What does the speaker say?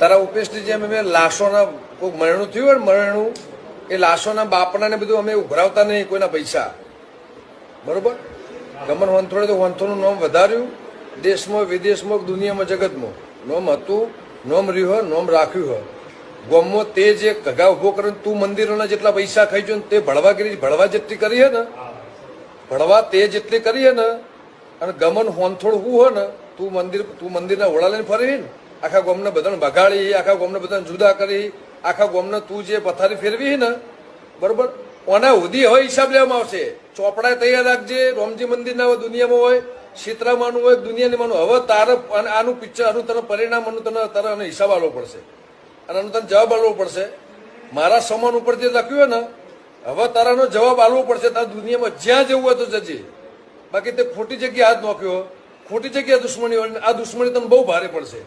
તારા ઉપેશની જેમ અમે લાશોના કોઈ મરણું થયું હોય મરણું, એ લાશોના બાપના ને બધું અમે ઉભરાવતા નહીં કોઈના પૈસા. બરોબર? ગમન વંથોડે તો વંથોનું નામ વધાર્યું. દેશમાં, વિદેશમાં, દુનિયામાં, જગતમાં. નોમ હતું, નોમ રહ્યું હોય નોમ રાખ્યું હોય. ગોમમાં તે જે ઘગા ઊભો કરે તું મંદિરોના જેટલા પૈસા ખાઈ જો ને તે ભળવાગીરી ભળવા જેટલી કરી હે ને? ભળવા તે જેટલી કરી હે ને? અને ગમન હોનથોડ હું હોય ને, તું મંદિર, તું મંદિરના ઓળા લઈને ફરી ને? આખા ગોમને બધાને બગાડી, આખા ગોમને બધાને જુદા કરી, આખા ગોમને તું જે પથારી ફેરવી ને, બરોબર? ઓના ઉધી હવે હિસાબ લેવામાં આવશે. ચોપડા તૈયાર રાખજે, રોમજી મંદિરના હોય દુનિયામાં હોય સીતરામાનું હોય, દુનિયાની માનું. હવે તારે આનું પિક્ચર આનું તને પરિણામ, આનું તને તારે આનો હિસાબ આપવો પડશે. અને આનો તને જવાબ આપવો પડશે. મારા સમાન ઉપર જે લખ્યું હોય ને, હવે તારાનો જવાબ આપવો પડશે. તારા દુનિયામાં જ્યાં જવું હોય તો જજે. બાકી તે ખોટી જગ્યાએ હાથ નોખ્યો. ખોટી જગ્યાએ દુશ્મની હોય આ દુશ્મની તને બહુ ભારે પડશે.